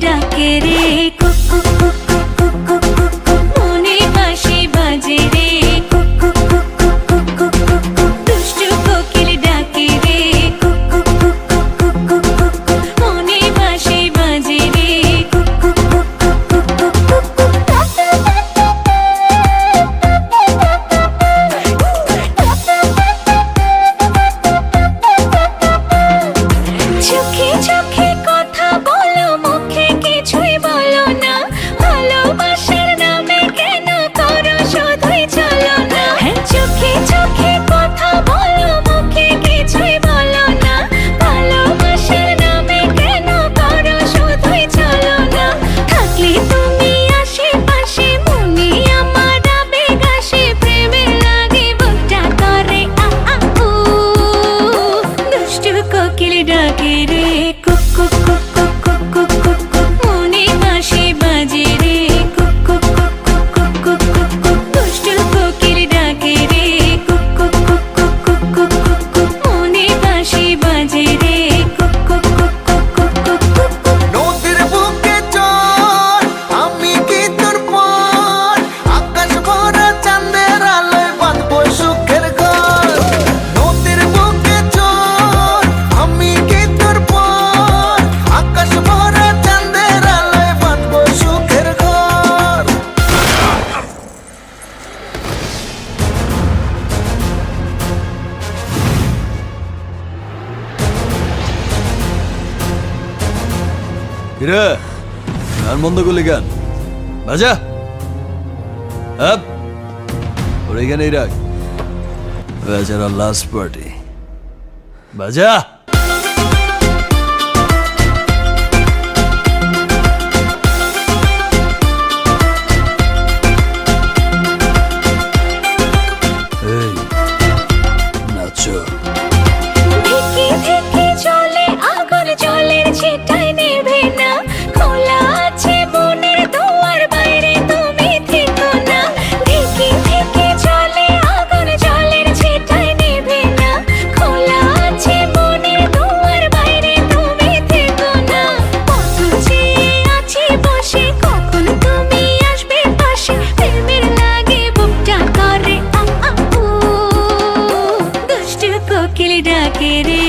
ডাকে রে কিরে? আর মন্দ করলি গান বাজা? আপ। ওর এখানেই রাখ। বেচারা লাস্ট পার্টি বাজা? কোকিল ডাকে রে।